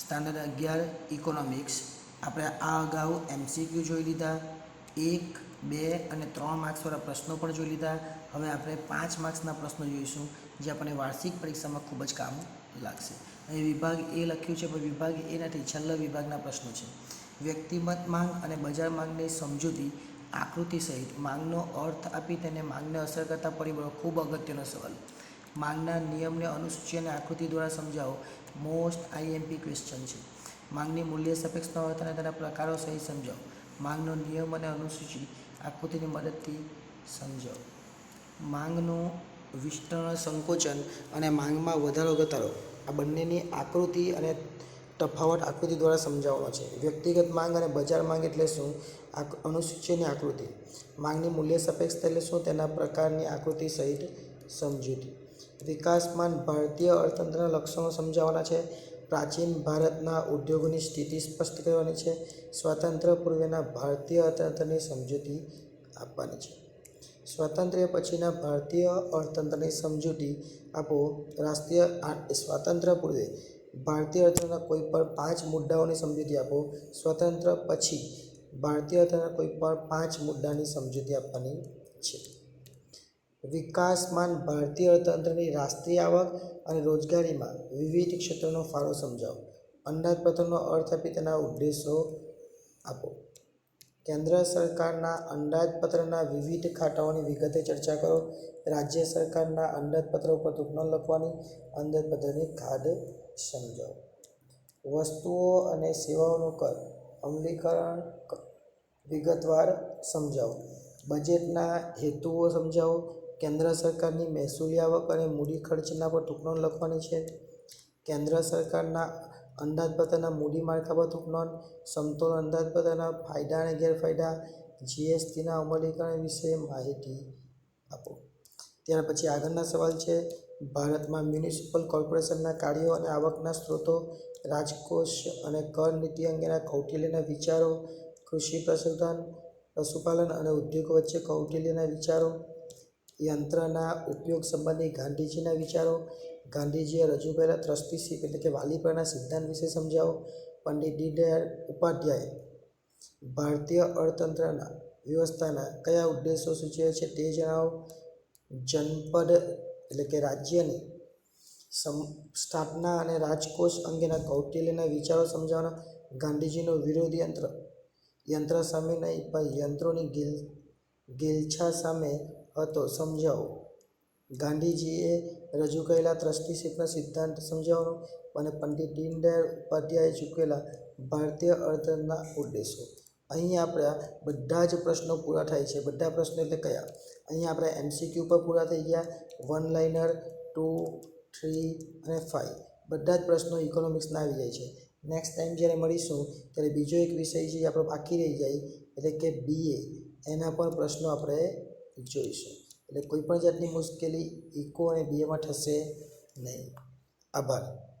Standard અગિયાર economics આપણે આ અગાઉ એમસીક્યુ જોઈ લીધા. એક, બે અને ત્રણ માર્ક્સવાળા પ્રશ્નો પણ જોઈ લીધા. હવે આપણે પાંચ માર્ક્સના પ્રશ્નો જોઈશું, જે આપણને વાર્ષિક પરીક્ષામાં ખૂબ જ કામ લાગશે. અહીં વિભાગ એ લખ્યું છે, પણ વિભાગ એ નથી, છેલ્લા વિભાગના પ્રશ્નો છે. વ્યક્તિગત માંગ અને બજાર માંગની સમજૂતી, આકૃતિ સહિત માંગનો અર્થ આપી તેને માંગને અસર કરતા પરિબળો ખૂબ અગત્યનો સવાલ. માંગના નિયમને અનુસૂચિ અને આકૃતિ દ્વારા સમજાવો. મોસ્ટ આઈએમપી ક્વેશ્ચન છે. માંગની મૂલ્ય સાપેક્ષ ન હોય અને તેના પ્રકારો સહિત સમજાવો. માંગનો નિયમ અને અનુસૂચિ આકૃતિની મદદથી સમજાવો. માંગનું વિસ્તરણ, સંકોચન અને માંગમાં વધારો ઘટાડો. આ બંનેની આકૃતિ અને તફાવત આકૃતિ દ્વારા સમજાવવાનો છે. વ્યક્તિગત માંગ અને બજાર માંગ એટલે શું? અનુસૂચિની આકૃતિ. માંગની મૂલ્ય સાપેક્ષતા એટલે શું? તેના પ્રકારની આકૃતિ સહિત સમજૂતી. વિકાસમાન ભારતીય અર્થતંત્રના લક્ષણો સમજાવવાના છે. પ્રાચીન ભારતના ઉદ્યોગોની સ્થિતિ સ્પષ્ટ કરવાની છે. સ્વાતંત્ર્ય પૂર્વેના ભારતીય અર્થતંત્રની સમજૂતી આપવાની છે. સ્વાતંત્ર્ય પછીના ભારતીય અર્થતંત્રની સમજૂતી આપો. રાષ્ટ્રીય સ્વાતંત્ર્ય પૂર્વે. ભારતીય અર્થતંત્રના કોઈ પણ પાંચ મુદ્દાઓની સમજૂતી આપો. સ્વતંત્ર પછી ભારતીય અર્થતંત્રના કોઈ પણ પાંચ મુદ્દાની સમજૂતી આપવાની છે. વિકાસમાન ભારતીય અર્થતંત્રની રાષ્ટ્રીય આવક અને રોજગારીમાં વિવિધ ક્ષેત્રોનો ફાળો સમજાવો. અંદાજપત્રનો અર્થ આપી તેના ઉદ્દેશો આપો. કેન્દ્ર સરકારના અંદાજપત્રના વિવિધ ખાતાઓની વિગતે ચર્ચા કરો. રાજ્ય સરકારના અંદાજપત્ર ઉપર ટિપ્પણી લખવાની અંદાજપત્રની ખાડ સમજાવો. વસ્તુઓ અને સેવાઓનું કર અમલીકરણ વિગતવાર સમજાવો. બજેટના હેતુઓ સમજાવો. કેન્દ્ર સરકારની મહેસૂલી આવક અને મૂડી ખર્ચના પર ટૂંકનોંધ લખવાની છે. કેન્દ્ર સરકારના અંદાજપત્રના મૂડી માળખા પર ટૂંકનોંધ સમતોલ અંદાજપત્રના ફાયદા અને ગેરફાયદા, જીએસટીના અમલીકરણ વિશે માહિતી આપો. ત્યાર પછી આગળના સવાલ છે, ભારતમાં મ્યુનિસિપલ કોર્પોરેશનના કાર્યો અને આવકના સ્ત્રોતો, રાજકોષ અને કર નીતિ અંગેના કૌટિલ્યના વિચારો, કૃષિ પ્રશોધન પશુપાલન અને ઉદ્યોગ વચ્ચે કૌટિલ્યના વિચારો યંત્રના ઉપયોગ સંબંધી ગાંધીજીના વિચારો, ગાંધીજીએ રજૂ કરેલા ટ્રસ્ટીશીપ એટલે કે વાલીપણના સિદ્ધાંત વિશે સમજાવો. પંડિત દીનદયાળ ઉપાધ્યાય, ભારતીય અર્થતંત્રના વ્યવસ્થાના કયા ઉદ્દેશો સૂચવે છે તે જણાવો. જનપદ એટલે કે રાજ્યની સમ, સ્થાપના અને રાજકોષ અંગેના કૌટિલ્યના વિચારો સમજાવવાના ગાંધીજીનો વિરોધ યંત્ર. યંત્ર સામે નહીં, પણ યંત્રોની ગિલ, ગિલછા સામે હતો. સમજાવો. ગાંધીજીએ રજૂ કરેલા ટ્રસ્ટીશીપના સિદ્ધાંત સમજાવવાનો અને પંડિત દીનદયાળ ઉપાધ્યાયે ચૂકેલા ભારતીય અર્થના ઉદ્દેશો. અહીં આપણા બધા જ પ્રશ્નો પૂરા થાય છે. બધા પ્રશ્નો એટલે કયા? અહીં આપણે એમસીક્યુ પર પૂરા થઈ ગયા. વન લાઇનર, ટુ, થ્રી અને ફાઇવ. બધા જ પ્રશ્નો ઇકોનોમિક્સના આવી જાય છે. નેક્સ્ટ ટાઈમ જ્યારે મળીશું, ત્યારે બીજો એક વિષય છે જે આપણો બાકી રહી જાય, એટલે કે બીએ એના પણ પ્રશ્નો આપણે જોઈશું. એટલે કોઈપણ જાતની મુશ્કેલી ઇકો અને બીએમાં થશે નહીં. આભાર.